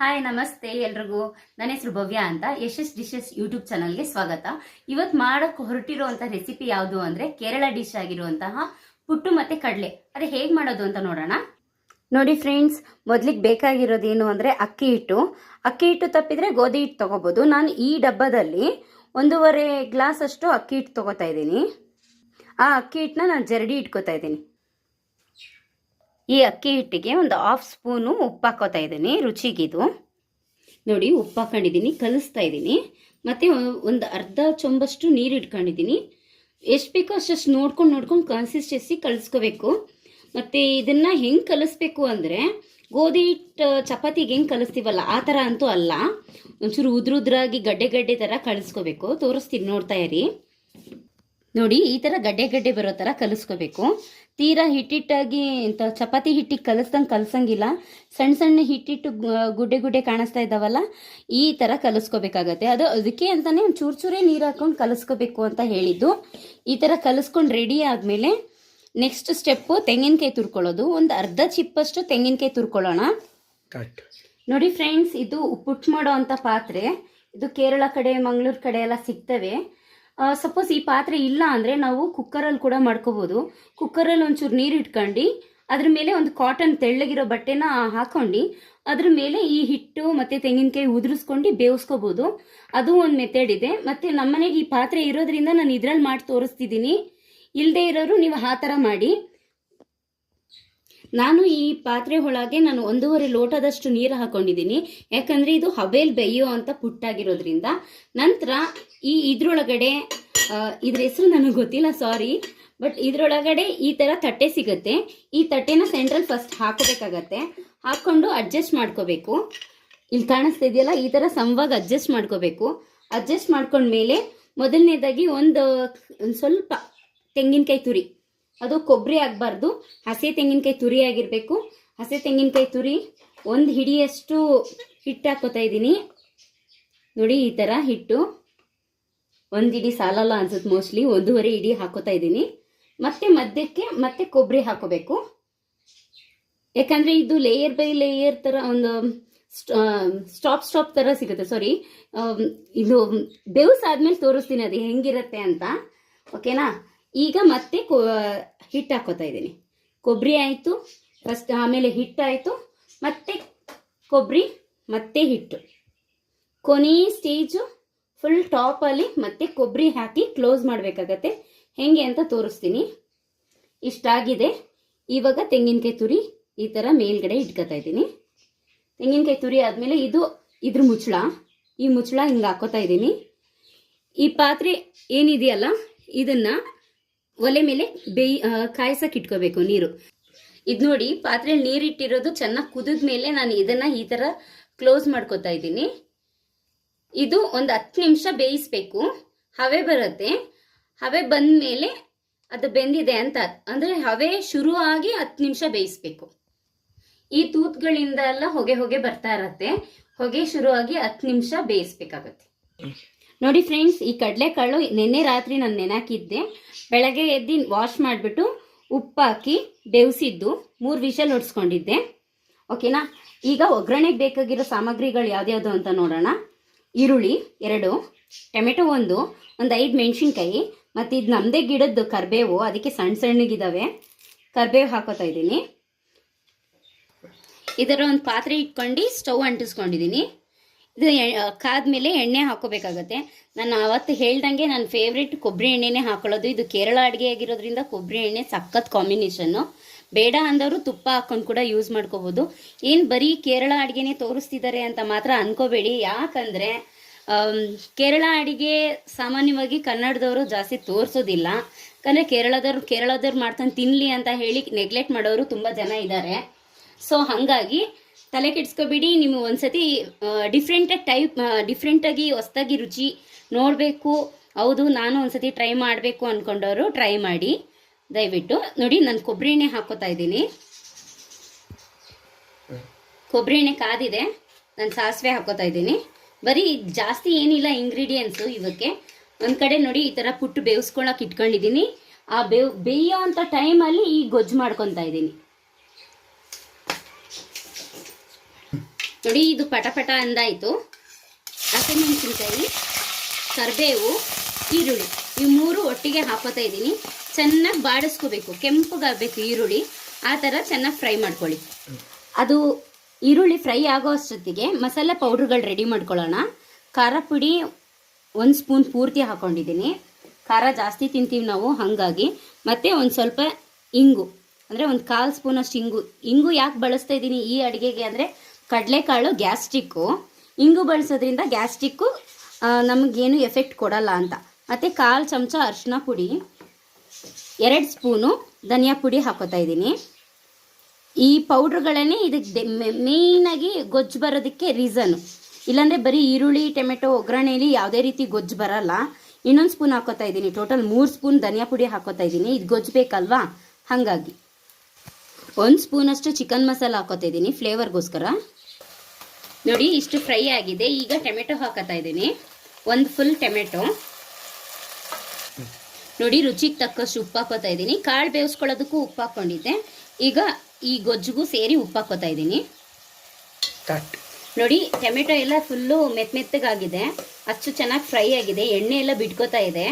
Hi ನಮಸ್ತೆ ಎಲ್ರಿಗೂ. ನನ್ನ ಹೆಸರು ಭವ್ಯ ಅಂತ ಯಶಸ್ ಡಿಶಸ್ ಯೂಟ್ಯೂಬ್ ಚಾನಲ್ಗೆ ಸ್ವಾಗತ. ಇವತ್ತು ಮಾಡಕ್ ಹೊರಟಿರುವಂತ ರೆಸಿಪಿ ಯಾವುದು ಅಂದ್ರೆ ಕೇರಳ ಡಿಶ್ ಆಗಿರುವಂತಹ ಪುಟ್ಟು ಮತ್ತೆ ಕಡಲೆ. ಅದೇ ಹೇಗ್ ಮಾಡೋದು ಅಂತ ನೋಡೋಣ. ನೋಡಿ ಫ್ರೆಂಡ್ಸ್ ಮೊದ್ಲಿಗೆ ಬೇಕಾಗಿರೋದು ಏನು ಅಂದ್ರೆ ಅಕ್ಕಿ ಹಿಟ್ಟು. ಅಕ್ಕಿ ಹಿಟ್ಟು ತಪ್ಪಿದ್ರೆ ಗೋಧಿ ಹಿಟ್ಟು ತಗೋಬಹುದು ನಾನು ಈ ಡಬ್ಬದಲ್ಲಿ ಒಂದೂವರೆ ಗ್ಲಾಸ್ ಅಷ್ಟು ಅಕ್ಕಿ ಹಿಟ್ಟು ತಗೋತಾ ಇದ್ದೀನಿ. ಆ ಅಕ್ಕಿ ಹಿಟ್ಟನ್ನ ನಾನು ಜರಡಿ ಇಟ್ಕೋತಾ ಇದ್ದೀನಿ. ಈ ಅಕ್ಕಿ ಹಿಟ್ಟಿಗೆ ಒಂದು ಹಾಫ್ ಸ್ಪೂನು ಉಪ್ಪು ಹಾಕೋತಾ ಇದ್ದೀನಿ, ರುಚಿಗಿದು. ನೋಡಿ, ಉಪ್ಪು ಹಾಕೊಂಡಿದ್ದೀನಿ, ಕಲಿಸ್ತಾ ಇದ್ದೀನಿ. ಮತ್ತು ಒಂದು ಅರ್ಧ ಚೊಂಬಷ್ಟು ನೀರು ಇಟ್ಕೊಂಡಿದ್ದೀನಿ. ಎಷ್ಟು ಬೇಕೋ ಅಷ್ಟು ನೋಡ್ಕೊಂಡು ನೋಡ್ಕೊಂಡು ಕನ್ಸಿಸ್ಟೆನ್ಸಿ ಕಲಿಸ್ಕೋಬೇಕು. ಮತ್ತು ಇದನ್ನು ಹೆಂಗೆ ಕಲಿಸ್ಬೇಕು ಅಂದರೆ, ಗೋಧಿ ಹಿಟ್ಟು ಚಪಾತಿಗೆ ಹೆಂಗೆ ಕಲಿಸ್ತೀವಲ್ಲ, ಆ ಥರ ಅಂತೂ ಅಲ್ಲ. ಒಂಚೂರು ಉದ್ರುದ್ರಾಗಿ ಗಡ್ಡೆ ಗಡ್ಡೆ ಥರ ಕಳಿಸ್ಕೋಬೇಕು ತೋರಿಸ್ತೀನಿ, ನೋಡ್ತಾ ಇರಿ. ನೋಡಿ ಈ ಥರ ಗಡ್ಡೆ ಗಡ್ಡೆ ಬರೋ ಥರ ಕಲಿಸ್ಕೋಬೇಕು. ತೀರಾ ಹಿಟ್ಟಿಟ್ಟಾಗಿ ಇಂಥ ಚಪಾತಿ ಹಿಟ್ಟಿಗೆ ಕಲಿಸ್ದಂಗೆ ಕಲಸಂಗಿಲ್ಲ. ಸಣ್ಣ ಸಣ್ಣ ಹಿಟ್ಟಿಟ್ಟು ಗುಡ್ಡೆ ಗುಡ್ಡೆ ಕಾಣಿಸ್ತಾ ಇದ್ದಾವಲ್ಲ ಈ ಥರ ಕಲಿಸ್ಕೋಬೇಕಾಗತ್ತೆ. ಅದು ಅದಕ್ಕೆ ಅಂತಾನೆ ಒಂದು ಚೂರು ಚೂರೇ ನೀರು ಹಾಕೊಂಡು ಕಲಿಸ್ಕೋಬೇಕು ಅಂತ ಹೇಳಿದ್ದು. ಈ ಥರ ಕಲಿಸ್ಕೊಂಡು ರೆಡಿ ಆದಮೇಲೆ ನೆಕ್ಸ್ಟ್ ಸ್ಟೆಪ್ಪು ತೆಂಗಿನಕಾಯಿ ತುರ್ಕೊಳ್ಳೋದು. ಒಂದು ಅರ್ಧ ಚಿಪ್ಪಷ್ಟು ತೆಂಗಿನಕಾಯಿ ತುರ್ಕೊಳ್ಳೋಣ. ನೋಡಿ ಫ್ರೆಂಡ್ಸ್ ಇದು ಉಪ್ಪುಟ್ಟು ಮಾಡೋ ಅಂಥ ಪಾತ್ರೆ. ಇದು ಕೇರಳ ಕಡೆ ಮಂಗಳೂರು ಕಡೆ ಎಲ್ಲ ಸಿಗ್ತವೆ. ಸಪೋಸ್ ಈ ಪಾತ್ರೆ ಇಲ್ಲ ಅಂದರೆ ನಾವು ಕುಕ್ಕರಲ್ಲಿ ಕೂಡ ಮಾಡ್ಕೋಬೋದು. ಕುಕ್ಕರಲ್ಲಿ ಒಂಚೂರು ನೀರು ಇಟ್ಕೊಂಡು, ಅದ್ರ ಮೇಲೆ ಒಂದು ಕಾಟನ್ ತೆಳ್ಳಗಿರೋ ಬಟ್ಟೆನ ಹಾಕೊಂಡು, ಅದ್ರ ಮೇಲೆ ಈ ಹಿಟ್ಟು ಮತ್ತು ತೆಂಗಿನಕಾಯಿ ಉದುರಿಸ್ಕೊಂಡು ಬೇಯಿಸ್ಕೋಬೋದು ಅದು ಒಂದು ಮೆಥಡ್ ಇದೆ. ಮತ್ತು ನಮ್ಮನೆಗೆ ಈ ಪಾತ್ರೆ ಇರೋದ್ರಿಂದ ನಾನು ಇದ್ರಲ್ಲಿ ಮಾಡಿ ತೋರಿಸ್ತಿದ್ದೀನಿ ಇಲ್ಲದೆ ಇರೋರು ನೀವು ಆ ಥರ ಮಾಡಿ. ನಾನು ಈ ಪಾತ್ರೆ ಒಳಗೆ ನಾನು ಒಂದೂವರೆ ಲೋಟದಷ್ಟು ನೀರು ಹಾಕೊಂಡಿದ್ದೀನಿ. ಯಾಕಂದ್ರೆ ಇದು ಹಬೇಲ್ ಬೇಯೋ ಅಂತ ಪುಟ್ಟಾಗಿರೋದ್ರಿಂದ ನಂತರ ಈ ಇದ್ರೊಳಗಡೆ ಇದ್ರ ಹೆಸರು ನನಗೆ ಗೊತ್ತಿಲ್ಲ ಸಾರಿ ಬಟ್ ಇದ್ರೊಳಗಡೆ ಈ ಥರ ತಟ್ಟೆ ಸಿಗುತ್ತೆ. ಈ ತಟ್ಟೆನ ಸೆಂಟ್ರಲ್ ಫಸ್ಟ್ ಹಾಕೋಬೇಕಾಗತ್ತೆ. ಹಾಕೊಂಡು ಅಡ್ಜಸ್ಟ್ ಮಾಡ್ಕೋಬೇಕು. ಇಲ್ಲಿ ಕಾಣಿಸ್ತಾ ಇದೆಯಲ್ಲ, ಈ ಥರ ಸಮವಾಗಿ ಅಡ್ಜಸ್ಟ್ ಮಾಡ್ಕೋಬೇಕು. ಅಡ್ಜಸ್ಟ್ ಮಾಡ್ಕೊಂಡ್ಮೇಲೆ ಮೊದಲನೇದಾಗಿ ಒಂದು ಸ್ವಲ್ಪ ತೆಂಗಿನಕಾಯಿ ತುರಿ. ಅದು ಕೊಬ್ಬರಿ ಆಗಬಾರ್ದು. ಹಸಿ ತೆಂಗಿನಕಾಯಿ ತುರಿ ಆಗಿರಬೇಕು. ಹಸಿ ತೆಂಗಿನಕಾಯಿ ತುರಿ ಒಂದು ಹಿಡಿಯಷ್ಟು ಹಿಟ್ಟು ಹಾಕೋತಾ ಇದ್ದೀನಿ. ನೋಡಿ, ಈ ಥರ ಹಿಟ್ಟು ಒಂದು ಇಡಿ ಸಾಲಲ್ಲ ಅನ್ಸುತ್ತೆ ಮೋಸ್ಟ್ಲಿ. ಒಂದೂವರೆ ಇಡಿ ಹಾಕೋತಾ ಇದ್ದೀನಿ. ಮತ್ತೆ ಮಧ್ಯಕ್ಕೆ, ಮತ್ತೆ ಕೊಬ್ಬರಿ ಹಾಕೋಬೇಕು. ಯಾಕಂದ್ರೆ ಇದು ಲೇಯರ್ ಬೈ ಲೇಯರ್ ಥರ ಒಂದು ಸ್ಟಾಪ್ ಸ್ಟಾಪ್ ಥರ ಸಿಗುತ್ತೆ. ಸಾರಿ ಇದು ಬೇವ್ಸ್ ಆದ್ಮೇಲೆ ತೋರಿಸ್ತೀನಿ ಅದು ಹೆಂಗಿರುತ್ತೆ ಅಂತ. ಓಕೆನಾ ಈಗ ಮತ್ತೆ ಕೊ ಹಿಟ್ಟು ಹಾಕೋತಾ ಇದ್ದೀನಿ. ಕೊಬ್ಬರಿ ಆಯಿತು ಫಸ್ಟ್ ಆಮೇಲೆ ಹಿಟ್ಟಾಯಿತು ಮತ್ತೆ ಕೊಬ್ಬರಿ ಮತ್ತೆ ಹಿಟ್ಟು ಕೊನೆ ಸ್ಟೇಜು ಫುಲ್ ಟಾಪಲ್ಲಿ ಮತ್ತೆ ಕೊಬ್ಬರಿ ಹಾಕಿ ಕ್ಲೋಸ್ ಮಾಡಬೇಕಾಗತ್ತೆ. ಹೆಂಗೆ ಅಂತ ತೋರಿಸ್ತೀನಿ. ಇಷ್ಟಾಗಿದೆ ಇವಾಗ ತೆಂಗಿನಕಾಯಿ ತುರಿ ಈ ಥರ ಮೇಲ್ಗಡೆ ಇಟ್ಕೋತಾ ಇದ್ದೀನಿ. ತೆಂಗಿನಕಾಯಿ ತುರಿ ಆದಮೇಲೆ ಇದು ಇದ್ರ ಮುಚ್ಚಳ. ಈ ಮುಚ್ಚಳ ಹಿಂಗೆ ಹಾಕೋತಾ ಇದ್ದೀನಿ. ಈ ಪಾತ್ರೆ ಏನಿದೆಯಲ್ಲ, ಇದನ್ನ ಒಲೆ ಮೇಲೆ ಬೇಯ್ ಕಾಯಿಸಕ್ಕೆ ಇಟ್ಕೋಬೇಕು ನೀರು. ಇದು ನೋಡಿ ಪಾತ್ರೆಯಲ್ಲಿ ನೀರಿಟ್ಟಿರೋದು ಚೆನ್ನಾಗಿ ಕುದಿದ ಮೇಲೆ ನಾನು ಇದನ್ನ ಈ ಥರ ಕ್ಲೋಸ್ ಮಾಡ್ಕೋತಾ ಇದ್ದೀನಿ. ಇದು ಒಂದು ಹತ್ತು ನಿಮಿಷ ಬೇಯಿಸ್ಬೇಕು. ಹವೆ ಬರುತ್ತೆ. ಹವೆ ಬಂದ ಮೇಲೆ ಅದು ಬೆಂದಿದೆ ಅಂತ, ಅಂದರೆ ಹವೆ ಶುರು ಆಗಿ ಹತ್ತು ನಿಮಿಷ ಬೇಯಿಸ್ಬೇಕು. ಈ ತೂತ್ಗಳಿಂದ ಎಲ್ಲ ಹೊಗೆ ಹೊಗೆ ಬರ್ತಾ ಇರತ್ತೆ. ಹೊಗೆ ಶುರುವಾಗಿ ಹತ್ತು ನಿಮಿಷ ಬೇಯಿಸ್ಬೇಕಾಗತ್ತೆ. ನೋಡಿ ಫ್ರೆಂಡ್ಸ್, ಈ ಕಡಲೆಕಾಳು ನಿನ್ನೆ ರಾತ್ರಿ ನಾನು ನೆನಾಕಿದ್ದೆ. ಬೆಳಗ್ಗೆ ಎದ್ದು ವಾಶ್ ಮಾಡಿಬಿಟ್ಟು ಉಪ್ಪು ಹಾಕಿ ಬೇವಿಸಿದ್ದು, ಮೂರು ವಿಷಲ್ ಹೊಡ್ಸ್ಕೊಂಡಿದ್ದೆ ಓಕೆನಾ? ಈಗ ಒಗ್ಗರಣೆಗೆ ಬೇಕಾಗಿರೋ ಸಾಮಗ್ರಿಗಳು ಯಾವ್ದ್ಯಾವುದು ಅಂತ ನೋಡೋಣ. ಈರುಳ್ಳಿ ಎರಡು, ಟೊಮೆಟೊ ಒಂದು ಒಂದು ಐದು ಮೆಣಸಿನ್ಕಾಯಿ, ಮತ್ತು ಇದು ನಮ್ಮದೇ ಗಿಡದ್ದು ಕರಿಬೇವು, ಅದಕ್ಕೆ ಸಣ್ಣ ಸಣ್ಣಗಿದ್ದಾವೆ ಕರಿಬೇವು ಹಾಕೋತಾ ಇದ್ದೀನಿ. ಇದರ ಒಂದು ಪಾತ್ರೆ ಇಟ್ಕೊಂಡು ಸ್ಟವ್ ಅಂಟಿಸ್ಕೊಂಡಿದ್ದೀನಿ. ಇದು ಕಾದ್ಮೇಲೆ ಎಣ್ಣೆ ಹಾಕೋಬೇಕಾಗತ್ತೆ. ನಾನು ಅವತ್ತು ಹೇಳ್ದಂಗೆ ನನ್ನ ಫೇವ್ರೇಟ್ ಕೊಬ್ಬರಿ ಎಣ್ಣೆನೇ ಹಾಕೊಳ್ಳೋದು. ಇದು ಕೇರಳ ಅಡುಗೆ ಆಗಿರೋದ್ರಿಂದ ಕೊಬ್ಬರಿ ಎಣ್ಣೆ ಸಖತ್ ಕಾಂಬಿನೇಷನ್ನು ಬೇಡ ಅಂದವರು ತುಪ್ಪ ಹಾಕೊಂಡು ಕೂಡ ಯೂಸ್ ಮಾಡ್ಕೋಬೋದು. ಏನು ಬರೀ ಕೇರಳ ಅಡುಗೆನೇ ತೋರಿಸ್ತಿದ್ದಾರೆ ಅಂತ ಮಾತ್ರ ಅನ್ಕೋಬೇಡಿ. ಯಾಕಂದರೆ ಕೇರಳ ಅಡುಗೆ ಸಾಮಾನ್ಯವಾಗಿ ಕನ್ನಡದವರು ಜಾಸ್ತಿ ತೋರಿಸೋದಿಲ್ಲ. ಯಾಕಂದರೆ ಕೇರಳದವ್ರು ಕೇರಳದವ್ರು ಮಾಡ್ತಾನೆ ತಿನ್ನಲಿ ಅಂತ ಹೇಳಿ ನೆಗ್ಲೆಕ್ಟ್ ಮಾಡೋರು ತುಂಬ ಜನ ಇದ್ದಾರೆ ಸೊ ಹಾಗಾಗಿ ತಲೆ ಕೆಡಿಸ್ಕೋಬೇಡಿ, ನೀವು ಒಂದ್ಸತಿ ಡಿಫ್ರೆಂಟಾಗಿ ಟೈಪ್ ಡಿಫ್ರೆಂಟಾಗಿ ಹೊಸ್ದಾಗಿ ರುಚಿ ನೋಡಬೇಕು. ಹೌದು, ನಾನು ಒಂದ್ಸತಿ ಟ್ರೈ ಮಾಡಬೇಕು ಅಂದ್ಕೊಂಡವರು ಟ್ರೈ ಮಾಡಿ. ದಯವಿಟ್ಟು ನೋಡಿ, ನಾನು ಕೊಬ್ಬರಿ ಎಣ್ಣೆ ಹಾಕೋತಾ ಇದ್ದೀನಿ. ಕೊಬ್ಬರಿ ಎಣ್ಣೆ ಕಾದಿದೆ, ನಾನು ಸಾಸಿವೆ ಹಾಕೋತಾ ಇದ್ದೀನಿ. ಬರೀ ಜಾಸ್ತಿ ಏನಿಲ್ಲ ಇಂಗ್ರೀಡಿಯೆಂಟ್ಸು ಇವಕ್ಕೆ. ಒಂದು ಕಡೆ ನೋಡಿ, ಈ ಥರ ಪುಟ್ಟು ಬೇಯಿಸ್ಕೊಳಕ್ಕೆ ಇಟ್ಕೊಂಡಿದ್ದೀನಿ. ಆ ಬೇವ್, ಬೇಯೋ ಅಂಥ ಟೈಮಲ್ಲಿ ಈ ಗೊಜ್ಜು ಮಾಡ್ಕೊತಾ ಇದ್ದೀನಿ. ನೋಡಿ, ಇದು ಪಟ ಪಟ ಅಂದಾಯಿತು. ಹಸಿಮೆಣಸಿನ್ಕಾಯಿ ಕರಿಬೇವು, ಈರುಳ್ಳಿ. ಈ ಮೂರು ಒಟ್ಟಿಗೆ ಹಾಕೋತಾ ಇದ್ದೀನಿ. ಚೆನ್ನಾಗಿ ಬಾಡಿಸ್ಕೋಬೇಕು. ಕೆಂಪಗಾಗಬೇಕು ಈರುಳ್ಳಿ. ಆ ಥರ ಚೆನ್ನಾಗಿ ಫ್ರೈ ಮಾಡ್ಕೊಳ್ಳಿ. ಅದು ಈರುಳ್ಳಿ ಫ್ರೈ ಆಗೋ ಅಷ್ಟೊತ್ತಿಗೆ ಮಸಾಲೆ ಪೌಡ್ರುಗಳು ರೆಡಿ ಮಾಡ್ಕೊಳ್ಳೋಣ. ಖಾರ ಪುಡಿ ಒಂದು ಸ್ಪೂನ್ ಪೂರ್ತಿ ಹಾಕ್ಕೊಂಡಿದ್ದೀನಿ ಖಾರ ಜಾಸ್ತಿ ತಿಂತೀವಿ ನಾವು ಹಾಗಾಗಿ. ಮತ್ತು ಒಂದು ಸ್ವಲ್ಪ ಇಂಗು. ಅಂದರೆ ಒಂದು ಕಾಲು ಸ್ಪೂನಷ್ಟು ಇಂಗು. ಇಂಗು ಯಾಕೆ ಬಳಸ್ತಾ ಇದ್ದೀನಿ ಈ ಅಡುಗೆಗೆ ಅಂದರೆ ಕಡಲೆಕಾಳು ಗ್ಯಾಸ್ಟ್ರಿಕ್ಕು. ಇಂಗು ಬಳಸೋದ್ರಿಂದ ಗ್ಯಾಸ್ಟ್ರಿಕ್ಕು ನಮಗೇನು ಎಫೆಕ್ಟ್ ಕೊಡಲ್ಲ ಅಂತ. ಮತ್ತು ಕಾಲು ಚಮಚ ಅರಿಶಿನ ಪುಡಿ, ಎರಡು ಸ್ಪೂನು ಧನಿಯಾ ಪುಡಿ ಹಾಕೋತಾ ಇದ್ದೀನಿ. ಈ ಪೌಡ್ರ್ಗಳನ್ನೇ ಇದಕ್ಕೆ ಮೇಯ್ನಾಗಿ ಗೊಜ್ಜು ಬರೋದಕ್ಕೆ ರೀಸನು ಇಲ್ಲಾಂದರೆ ಬರೀ ಈರುಳ್ಳಿ, ಟೊಮೆಟೊ ಒಗ್ಗರಣೆಯಲ್ಲಿ ಯಾವುದೇ ರೀತಿ ಗೊಜ್ಜು ಬರಲ್ಲ. ಇನ್ನೊಂದು ಸ್ಪೂನ್ ಹಾಕೋತಾ ಇದ್ದೀನಿ. ಟೋಟಲ್ ಮೂರು ಸ್ಪೂನ್ ಧನಿಯಾ ಪುಡಿ ಹಾಕೋತಾ ಇದ್ದೀನಿ. ಇದು ಗೊಜ್ಜು ಬೇಕಲ್ವಾ? ಹಾಗಾಗಿ. ಒಂದು ಸ್ಪೂನಷ್ಟು ಚಿಕನ್ ಮಸಾಲ ಹಾಕೋತಾ ಇದ್ದೀನಿ ಫ್ಲೇವರ್ಗೋಸ್ಕರ ನೋಡಿ ಇಷ್ಟು ಫ್ರೈ ಆಗಿದೆ. ಈಗ ಟೊಮೆಟೊ ಹಾಕೋತಾ ಇದ್ದೀನಿ ಒಂದು ಫುಲ್ ಟೊಮೆಟೊ. ನೋಡಿ ರುಚಿಗೆ ತಕ್ಕಷ್ಟು ಉಪ್ಪು ಹಾಕೋತಾ ಇದ್ದೀನಿ ಕಾಳು ಬೇಯಿಸ್ಕೊಳ್ಳೋದಕ್ಕೂ ಉಪ್ಪು ಹಾಕ್ಕೊಂಡಿದ್ದೆ ಈಗ ಈ ಗೊಜ್ಜಿಗೂ ಸೇರಿ ಉಪ್ಪು ಹಾಕೋತಾ ಇದ್ದೀನಿ ನೋಡಿ ಟೊಮೆಟೊ ಎಲ್ಲ ಫುಲ್ಲು ಮೆತ್ತ ಮೆತ್ತಗಾಗಿದೆ. ಅಷ್ಟು ಚೆನ್ನಾಗಿ ಫ್ರೈ ಆಗಿದೆ. ಎಣ್ಣೆ ಎಲ್ಲ ಬಿಟ್ಕೋತಾ ಇದೆ.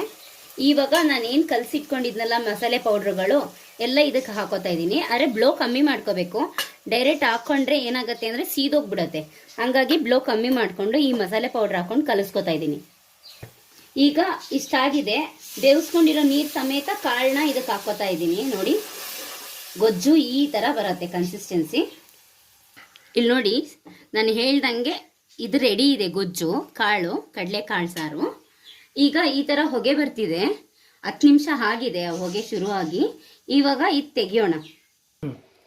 ಇವಾಗ ನಾನು ಏನು ಕಲಸಿಟ್ಕೊಂಡಿದ್ನಲ್ಲ ಮಸಾಲೆ ಪೌಡ್ರುಗಳು ಎಲ್ಲ ಇದಕ್ಕೆ ಹಾಕೋತಾ ಇದ್ದೀನಿ. ಆದರೆ ಬ್ಲೋ ಕಮ್ಮಿ ಮಾಡ್ಕೋಬೇಕು. ಡೈರೆಕ್ಟ್ ಹಾಕ್ಕೊಂಡ್ರೆ ಏನಾಗುತ್ತೆ ಅಂದರೆ ಸೀದೋಗ್ಬಿಡುತ್ತೆ. ಹಂಗಾಗಿ ಬ್ಲೋ ಕಮ್ಮಿ ಮಾಡಿಕೊಂಡು ಈ ಮಸಾಲೆ ಪೌಡ್ರ್ ಹಾಕೊಂಡು ಕಲಿಸ್ಕೊತಾ ಇದ್ದೀನಿ. ಈಗ ಇಷ್ಟಾಗಿದೆ. ಬೇವಿಸ್ಕೊಂಡಿರೋ ನೀರು ಸಮೇತ ಕಾಳನ್ನ ಇದಕ್ಕೆ ಹಾಕೋತಾ ಇದ್ದೀನಿ. ನೋಡಿ, ಗೊಜ್ಜು ಈ ಥರ ಬರುತ್ತೆ ಕನ್ಸಿಸ್ಟೆನ್ಸಿ ಇಲ್ಲಿ ನೋಡಿ, ನಾನು ಹೇಳ್ದಂಗೆ ಇದು ರೆಡಿ ಇದೆ ಗೊಜ್ಜು, ಕಾಳು ಕಡಲೆ ಕಾಳು ಸಾರು. ಈಗ ಈ ಥರ ಹೊಗೆ ಬರ್ತಿದೆ. ಹತ್ತು ನಿಮಿಷ ಆಗಿದೆ, ಹೊಗೆ ಶುರುವಾಗಿ. ಇವಾಗ ಇದು ತೆಗಿಯೋಣ.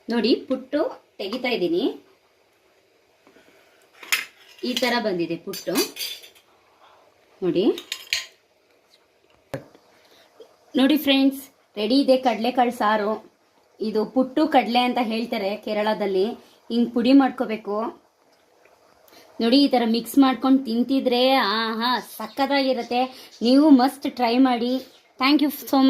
ನೋಡಿ, ಪುಟ್ಟು ತೆಗಿತಾ ಇದ್ದೀನಿ. ಈ ಥರ ಬಂದಿದೆ ಪುಟ್ಟು. ನೋಡಿ. ನೋಡಿ ಫ್ರೆಂಡ್ಸ್, ರೆಡಿ ಇದೆ ಕಡಲೆಕಾಳು ಸಾರು. ಇದು ಪುಟ್ಟು ಕಡಲೆ ಅಂತ ಹೇಳ್ತಾರೆ ಕೇರಳದಲ್ಲಿ. ಹಿಂಗೆ ಪುಡಿ ಮಾಡ್ಕೋಬೇಕು. ನೋಡಿ, ಈ ಥರ ಮಿಕ್ಸ್ ಮಾಡ್ಕೊಂಡು ತಿಂತಿದ್ರೆ, ಆಹಾ ಸಕ್ಕದಾಗಿರುತ್ತೆ ನೀವು ಮಸ್ಟ್ ಟ್ರೈ ಮಾಡಿ. Thank you so much.